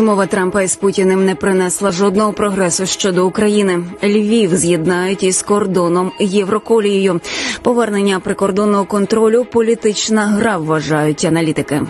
Розмова Трампа із Путіним не принесла жодного прогресу щодо України. Львів з'єднають із кордоном Євроколією. Повернення прикордонного контролю політична гра вважають аналітики.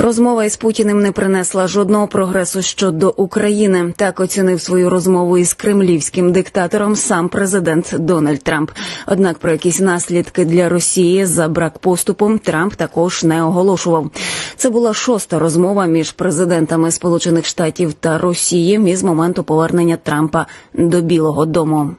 Розмова із Путіним не принесла жодного прогресу щодо України. Так оцінив свою розмову із кремлівським диктатором сам президент Дональд Трамп. Однак про якісь наслідки для Росії за брак поступу Трамп також не оголошував. Це була шоста розмова між президентами Сполучених Штатів та Росії із моменту повернення Трампа до Білого Дому.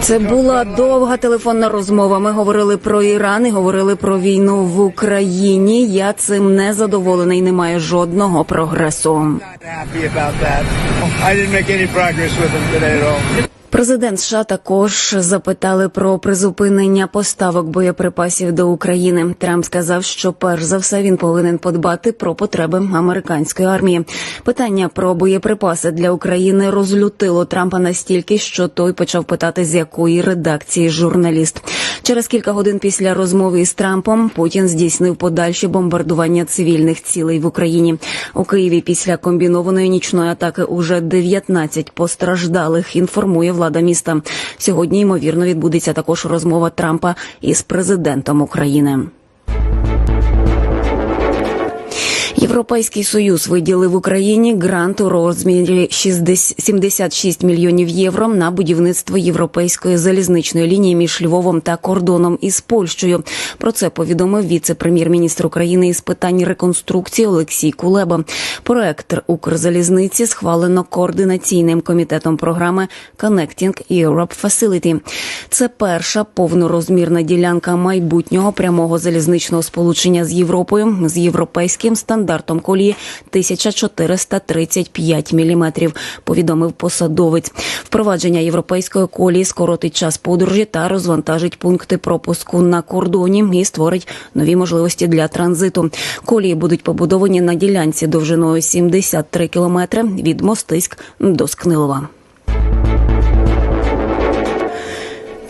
Це була довга телефонна розмова. Ми говорили про Іран і говорили про війну в Україні. Я цим не задоволений. Немає жодного прогресу. Президент США також запитали про призупинення поставок боєприпасів до України. Трамп сказав, що перш за все він повинен подбати про потреби американської армії. Питання про боєприпаси для України розлютило Трампа настільки, що той почав питати, з якої редакції журналіст. Через кілька годин після розмови із Трампом Путін здійснив подальші бомбардування цивільних цілей в Україні. У Києві після комбінованої нічної атаки уже 19 постраждалих. Інформує влада міста. Сьогодні ймовірно відбудеться також розмова Трампа із президентом України. Європейський союз виділив Україні грант у розмірі 60 76 мільйонів євро на будівництво європейської залізничної лінії між Львовом та кордоном із Польщею. Про це повідомив віце-прем'єр-міністр України із питань реконструкції Олексій Кулеба. Проект Укрзалізниці схвалено координаційним комітетом програми Connecting Europe Facility. Це перша повнорозмірна ділянка майбутнього прямого залізничного сполучення з Європою з європейським стандартом колії 1435 міліметрів. Повідомив посадовець. Впровадження європейської колії скоротить час подорожі та розвантажить пункти пропуску на кордоні і створить нові можливості для транзиту. Колії будуть побудовані на ділянці довжиною 73 кілометри від Мостиськ до Скнилова.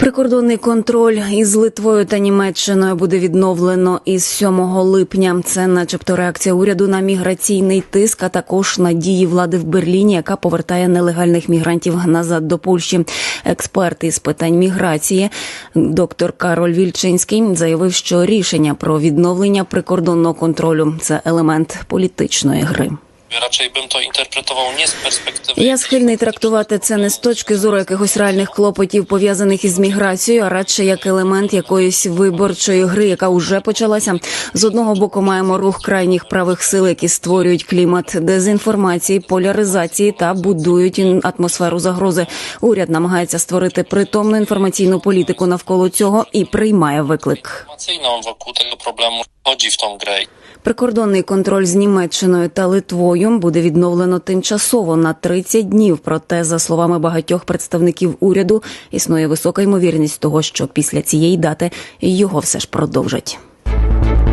Прикордонний контроль із Литвою та Німеччиною буде відновлено із 7 липня. Це, начебто, реакція уряду на міграційний тиск, а також на дії влади в Берліні, яка повертає нелегальних мігрантів назад до Польщі. Експерт із питань міграції, доктор Кароль Вільчинський, заявив, що рішення про відновлення прикордонного контролю це елемент політичної гри. Raczej bym to interpretował nie z perspektywy. Я схильний трактувати це не з точки зору якихось реальних клопотів пов'язаних із міграцією, а радше як елемент якоїсь виборчої гри, яка вже почалася. З одного боку маємо рух крайніх правих сил, які створюють клімат дезінформації, поляризації та будують атмосферу загрози. Уряд намагається створити притомну інформаційну політику навколо цього і приймає виклик. wokół tego problemu wchodzi w tą grę. Прикордонний контроль з Німеччиною та Литвою буде відновлено тимчасово на 30 днів. Проте, за словами багатьох представників уряду, існує висока ймовірність того, що після цієї дати його все ж продовжать.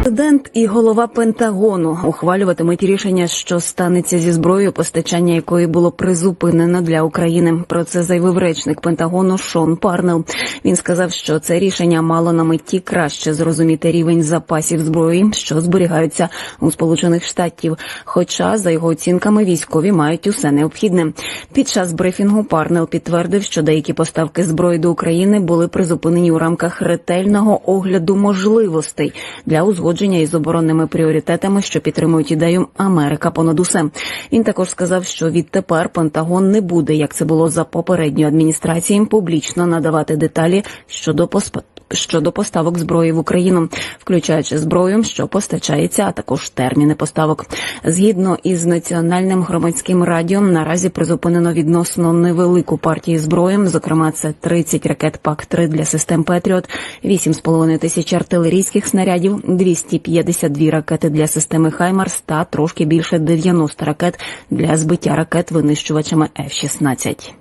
Президент і голова Пентагону ухвалюватимуть рішення, що станеться зі зброєю, постачання якої було призупинено для України. Про це заявив речник Пентагону Шон Парнел. Він сказав, що це рішення мало на меті краще зрозуміти рівень запасів зброї, що зберігаються у Сполучених Штатів. Хоча, за його оцінками, військові мають усе необхідне. Під час брифінгу Парнел підтвердив, що деякі поставки зброї до України були призупинені у рамках ретельного огляду можливостей для узгодження із оборонними пріоритетами, що підтримують ідею Америка понад усе. Він також сказав, що відтепер Пентагон не буде, як це було за попередньою адміністрацією, публічно надавати деталі щодо поспа- щодо поставок зброї в Україну, включаючи зброю, що постачається, а також терміни поставок. Згідно із національним громадським радіо, наразі призупинено відносно невелику партію зброї. Зокрема, це 30 ракет ПАК-3 для систем Петріот, 8,5 тисяч артилерійських снарядів, 252 ракети для системи Хаймарс та трошки більше 90 ракет для збиття ракет винищувачами F-16.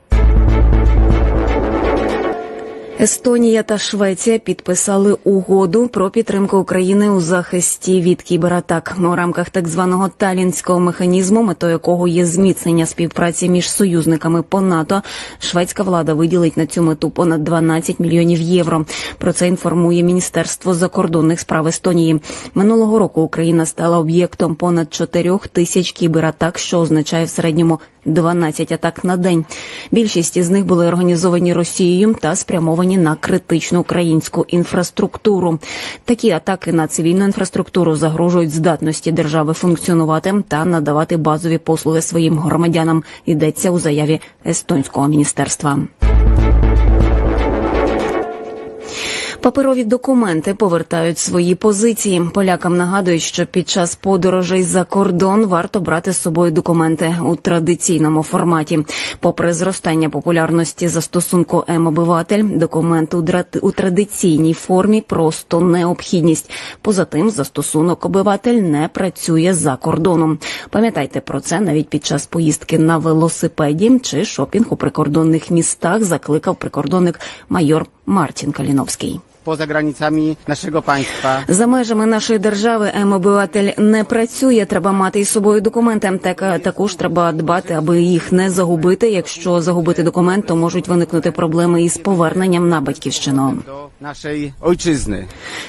Естонія та Швеція підписали угоду про підтримку України у захисті від кібератак у рамках так званого талінського механізму, метою якого є зміцнення співпраці між союзниками по НАТО. Шведська влада виділить на цю мету понад 12 мільйонів євро. Про це інформує Міністерство закордонних справ Естонії. Минулого року Україна стала об'єктом понад 4 тисяч кібератак, що означає в середньому 12 атак на день. Більшість із них були організовані Росією та спрямовані на критичну українську інфраструктуру. Такі атаки на цивільну інфраструктуру загрожують здатності держави функціонувати та надавати базові послуги своїм громадянам. Йдеться у заяві естонського міністерства. Паперові документи повертають свої позиції. Полякам нагадують, що під час подорожей за кордон варто брати з собою документи у традиційному форматі. Попри зростання популярності застосунку М-обиватель, документ у традиційній формі просто необхідність. Поза тим, застосунок обиватель не працює за кордоном. Пам'ятайте про це навіть під час поїздки на велосипеді чи шопінг у прикордонних містах. Закликав прикордонник майор Мартін Каліновський. Poza granicami naszego państwa. За межами нашої держави М-обиватель не працює. Треба мати із собою документи. Так також треба дбати, аби їх не загубити. Якщо загубити документ, то можуть виникнути проблеми із поверненням на батьківщину. naszej ojczyzny.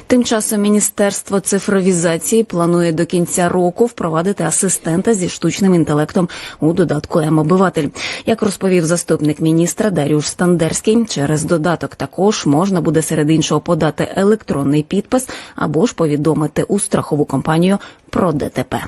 Тим часом міністерство цифровізації планує до кінця року впровадити асистента зі штучним інтелектом у додатку М-обиватель. Як розповів заступник міністра Дарюш Стандерський, через додаток також можна буде серед іншого подати електронний підпис або ж повідомити у страхову компанію про ДТП.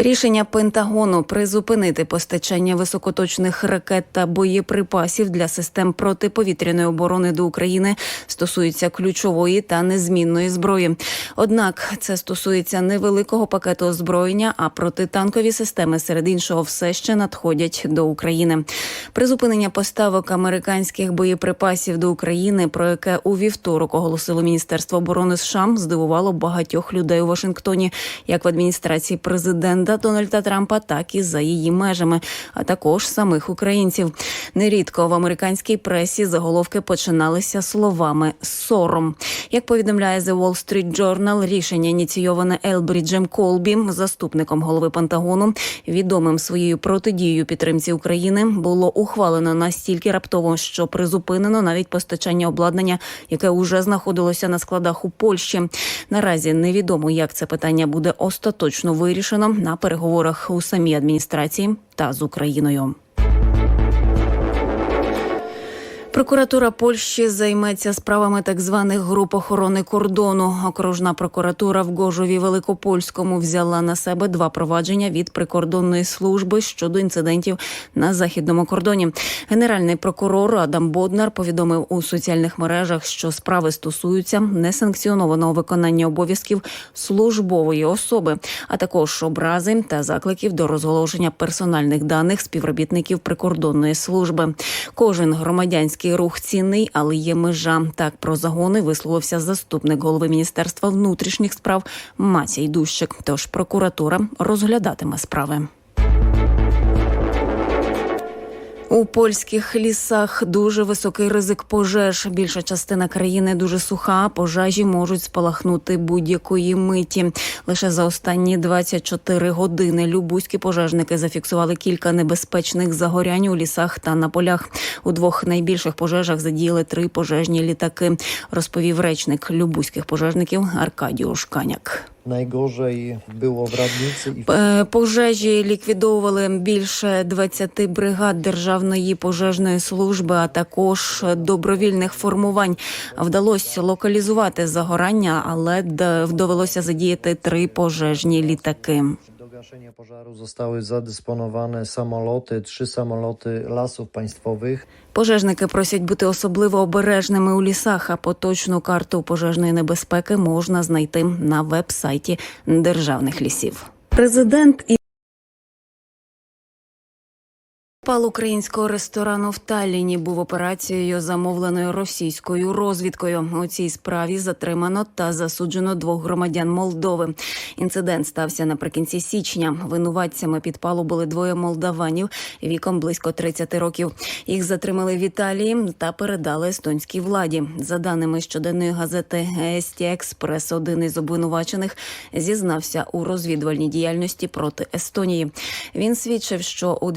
Рішення Пентагону призупинити постачання високоточних ракет та боєприпасів для систем протиповітряної оборони до України стосується ключової та незмінної зброї. Однак це стосується невеликого пакету озброєння, а протитанкові системи серед іншого все ще надходять до України. Призупинення поставок американських боєприпасів до України, про яке у вівторок оголосило Міністерство оборони США, здивувало багатьох людей у Вашингтоні, як в адміністрації президента Дональда Трампа, так і за її межами, а також самих українців. Нерідко в американській пресі заголовки починалися словами сором. Як повідомляє The Wall Street Journal, рішення ініційоване Елбріджем Колбі, заступником голови Пентагону, відомим своєю протидією підтримці України, було ухвалено настільки раптово, що призупинено навіть постачання обладнання, яке уже знаходилося на складах у Польщі. Наразі невідомо, як це питання буде остаточно вирішено на переговорах у самій адміністрації та з Україною. Прокуратура Польщі займеться справами так званих груп охорони кордону. Окружна прокуратура в Гожові Великопольському взяла на себе два провадження від прикордонної служби щодо інцидентів на західному кордоні. Генеральний прокурор Адам Боднар повідомив у соціальних мережах, що справи стосуються несанкціонованого виконання обов'язків службової особи, а також образи та закликів до розголошення персональних даних співробітників прикордонної служби. Кожен громадянський рух цінний, але є межа. Так про загони висловився заступник голови міністерства внутрішніх справ Матій Дущик. Тож прокуратура розглядатиме справи. У польських лісах дуже високий ризик пожеж. Більша частина країни дуже суха. Пожежі можуть спалахнути будь-якої миті. Лише за останні 24 години любузькі пожежники зафіксували кілька небезпечних загорянь у лісах та на полях. У двох найбільших пожежах задіяли три пожежні літаки. Розповів речник любузьких пожежників Аркадіуш Каняк. Najgorzej було в w Е, Пожежі ліквідовували більше 20 бригад державної пожежної служби, а також добровільних формувань. Вдалося локалізувати загорання, але довелося задіяти три пожежні літаки. Do gaszenia pożaru zostały zadysponowane samoloty, trzy samoloty lasów państwowych. Пожежники просять бути особливо обережними у лісах. А поточну карту пожежної небезпеки можна знайти на веб-сайті державних лісів. Президент і Підпал українського ресторану в Талліні був операцією, замовленою російською розвідкою. У цій справі затримано та засуджено двох громадян Молдови. Інцидент стався наприкінці січня. Винуватцями підпалу були двоє молдаванів віком близько 30 років. Їх затримали в Італії та передали естонській владі. За даними щоденної газети «Ести Експрес», один із обвинувачених зізнався у розвідувальній діяльності проти Естонії. Він свідчив, що у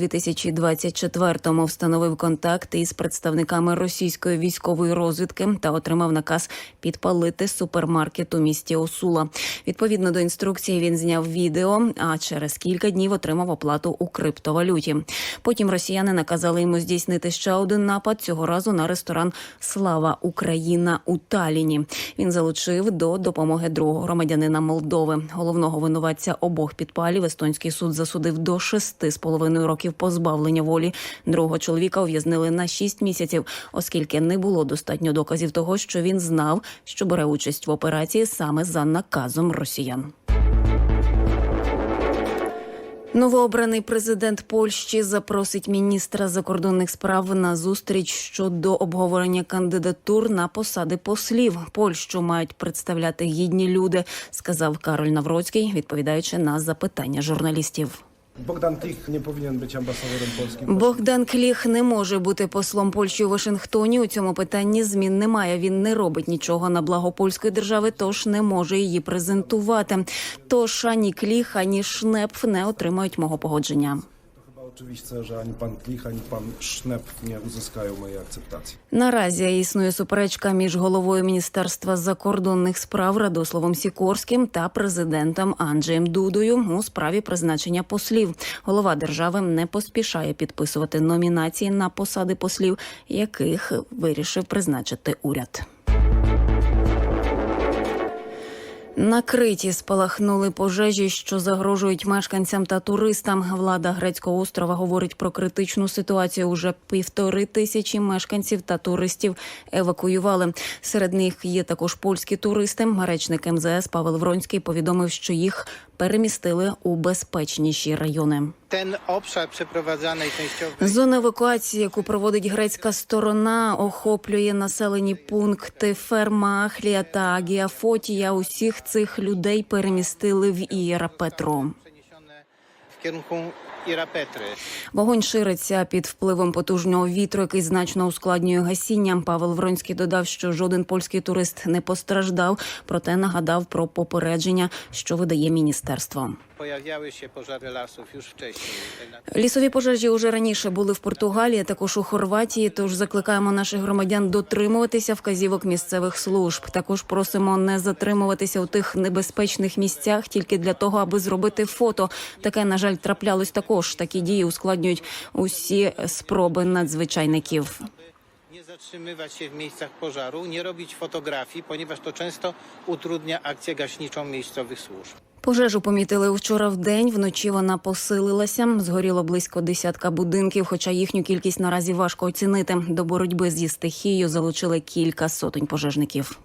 2024-му встановив контакти із представниками російської військової розвідки та отримав наказ підпалити супермаркет у місті Осула. Відповідно до інструкції, він зняв відео, а через кілька днів отримав оплату у криптовалюті. Потім росіяни наказали йому здійснити ще один напад цього разу на ресторан Слава Україна у Таліні. Він залучив до допомоги другого громадянина Молдови. Головного винуватця обох підпалів естонський суд засудив до шести з половиною років позбавлення волі. Другого чоловіка ув'язнили на шість місяців, оскільки не було достатньо доказів того, що він знав, що бере участь в операції саме за наказом росіян. Новообраний президент Польщі запросить міністра закордонних справ на зустріч щодо обговорення кандидатур на посади послів. Польщу мають представляти гідні люди, сказав Кароль Навроцький, відповідаючи на запитання журналістів. Bogdan Кліх не повинен бути амбасадором polskim. Богдан Кліх не може бути послом Польщі у Вашингтоні. У цьому питанні змін немає. Він не робить нічого на благо польської держави, тож не може її презентувати. Тож ані Кліх, ані Шнепф не отримають мого погодження. Oczywiste, że ani pan Klich, ani pan Sznep nie uzyskają mojej akceptacji. Наразі існує суперечка між головою міністерства закордонних справ Радославом Сікорським та президентом Анджеєм Дудою у справі призначення послів. Голова держави не поспішає підписувати номінації на посади послів, яких вирішив призначити уряд. На Криті спалахнули пожежі, що загрожують мешканцям та туристам. Влада грецького острова говорить про критичну ситуацію. Уже півтори тисячі мешканців та туристів евакуювали. Серед них є також польські туристи. Речник МЗС Павел Вронський повідомив, що їх перемістили у безпечніші райони. Зона евакуації, яку проводить грецька сторона, охоплює населені пункти Ферма, Ахлія та Агія Фотія. Цих людей перемістили в Ієрапетру. Вогонь шириться під впливом потужного вітру, який значно ускладнює гасіння. Павел Вронський додав, що жоден польський турист не постраждав, проте нагадав про попередження, що видає міністерство. Pojawiały się pożary lasów już wcześniej. Лісові пожежі уже раніше були в Португалії, також у Хорватії. Тож закликаємо наших громадян дотримуватися вказівок місцевих служб. Також просимо не затримуватися у тих небезпечних місцях тільки для того, аби зробити фото. Таке на жаль траплялось також. Такі дії ускладнюють усі спроби надзвичайників. Nie zatrzymywać się w miejscach pożaru, nie robić fotografii, ponieważ to często utrudnia akcję gaśniczą miejscowych służb. Пожежу помітили вчора в день. Вночі вона посилилася. Згоріло близько десятка будинків, хоча їхню кількість наразі важко оцінити. До боротьби зі стихією залучили кілька сотень пожежників.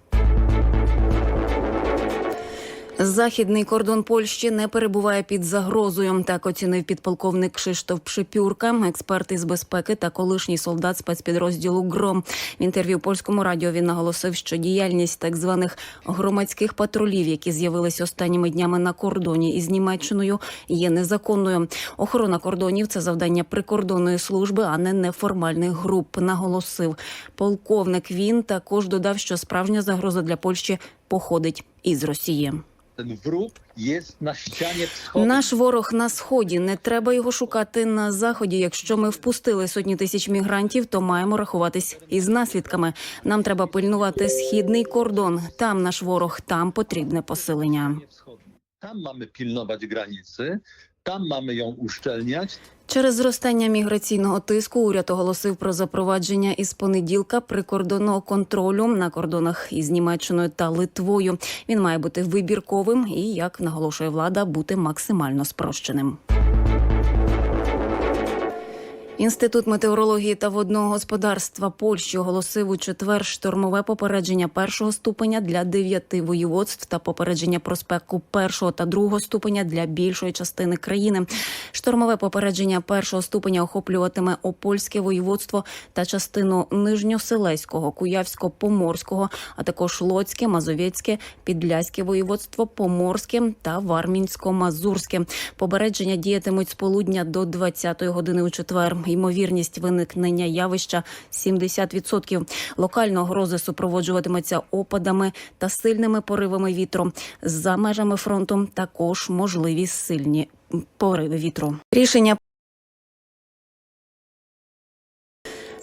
Західний кордон Польщі не перебуває під загрозою. Так оцінив підполковник Кшиштоф Пшипюрка, експерт із безпеки та колишній солдат спецпідрозділу ГРОМ. В інтерв'ю польському радіо він наголосив, що діяльність так званих громадських патрулів, які з'явились останніми днями на кордоні із Німеччиною, є незаконною. Охорона кордонів це завдання прикордонної служби, а не неформальних груп. Наголосив полковник. Він також додав, що справжня загроза для Польщі походить із Росії. Наш ворог на сході. Не треба його шукати на заході. Якщо ми впустили сотні тисяч мігрантів, то маємо рахуватись із наслідками. Нам треба пильнувати східний кордон. Там наш ворог, там потрібне посилення. Там маємо pilnować granicy, tam mamy ją uszczelniać, Через зростання міграційного тиску уряд оголосив про запровадження із понеділка прикордонного контролю на кордонах із Німеччиною та Литвою. Він має бути вибірковим і, як наголошує влада, бути максимально спрощеним. Інститут метеорології та водного господарства Польщі оголосив у четвер штормове попередження першого ступеня для дев'яти воєводств та попередження про спеку першого та другого ступеня для більшої частини країни. Штормове попередження першого ступеня охоплюватиме Опольське воєводство та частину Нижньоселеського, Куявсько-Поморського, а також Лоцьке, Мазовецьке, Підляське воєводство, Поморське та Вармінсько-Мазурське. Попередження діятимуть з полудня до 20-ї години у четвер. Ймовірність виникнення явища 70%. Локально грози супроводжуватимуться опадами та сильними поривами вітру. За межами фронту також можливі сильні пориви вітру. Рішення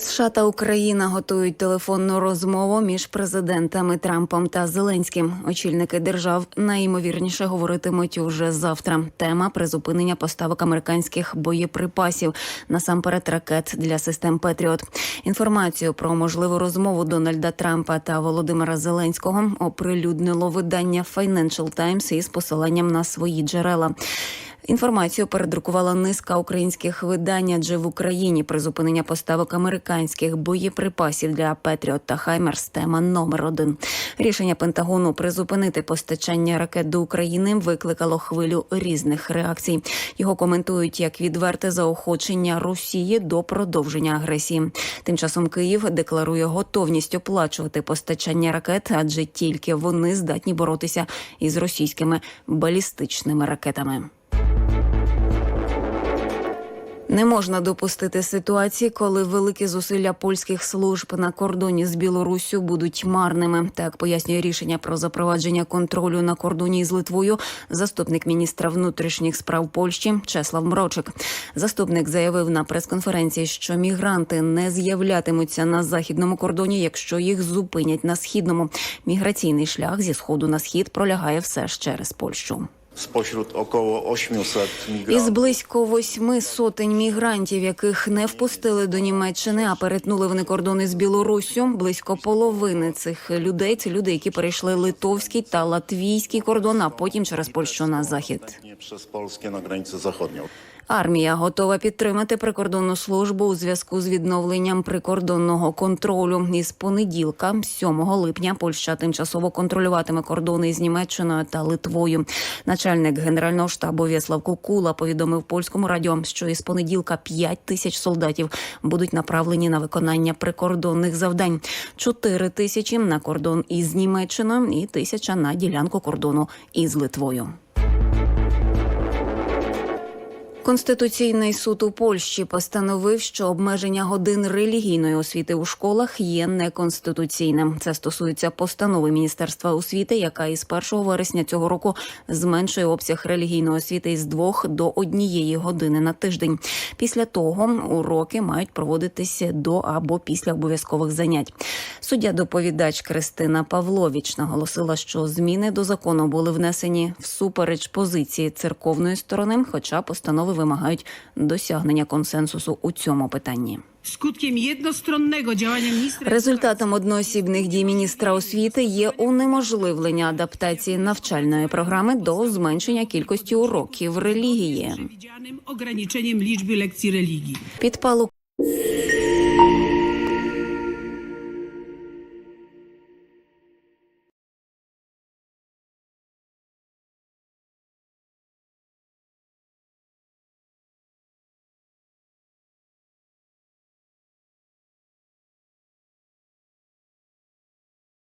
США та Україна готують телефонну розмову між президентами Трампом та Зеленським. Очільники держав найімовірніше говоритимуть уже завтра. Тема призупинення поставок американських боєприпасів, насамперед ракет для систем Петріот. Інформацію про можливу розмову Дональда Трампа та Володимира Зеленського оприлюднило видання Financial Times із посиланням на свої джерела. Інформацію передрукувала низка українських видань, адже в Україні призупинення поставок американських боєприпасів для Петріот та Хаймерс тема номер один. Рішення Пентагону призупинити постачання ракет до України викликало хвилю різних реакцій. Його коментують як відверте заохочення Росії до продовження агресії. Тим часом Київ декларує готовність оплачувати постачання ракет, адже тільки вони здатні боротися із російськими балістичними ракетами. Не можна допустити ситуації, коли великі зусилля польських служб на кордоні з Білоруссю будуть марними. Так пояснює рішення про запровадження контролю на кордоні з Литвою заступник міністра внутрішніх справ Польщі Чеслав Мрочик. Заступник заявив на прес-конференції, що мігранти не з'являтимуться на західному кордоні, якщо їх зупинять на східному. Міграційний шлях зі сходу на схід пролягає все ж через Польщу. Spośród около 800 Із близько восьми сотень мігрантів, яких не впустили до Німеччини, а перетнули вони кордони з Білоруссю. Близько половини цих людей це люди, які перейшли литовський та латвійський кордон, а потім через Польщу на захід. przez Polskę na granicę zachodnią. Армія готова підтримати прикордонну службу у зв'язку з відновленням прикордонного контролю. Із понеділка, 7 липня, Польща тимчасово контролюватиме кордони з Німеччиною та Литвою. Начальник генерального штабу В'яслав Кукула повідомив польському радіо, що із понеділка 5 тисяч солдатів будуть направлені на виконання прикордонних завдань. 4 тисячі на кордон із Німеччиною і тисяча на ділянку кордону із Литвою. Конституційний суд у Польщі постановив, що обмеження годин релігійної освіти у школах є неконституційним. Це стосується постанови Міністерства освіти, яка із 1 вересня цього року зменшує обсяг релігійної освіти із двох до однієї години на тиждень. Після того уроки мають проводитися до або після обов'язкових занять. Суддя доповідач Кристина Павлович наголосила, що зміни до закону були внесені всупереч позиції церковної сторони, хоча постанови вимагають досягнення консенсусу у цьому питанні. Результатом одноосібних дій міністра освіти є унеможливлення адаптації навчальної програми до зменшення кількості уроків релігії. Підпалу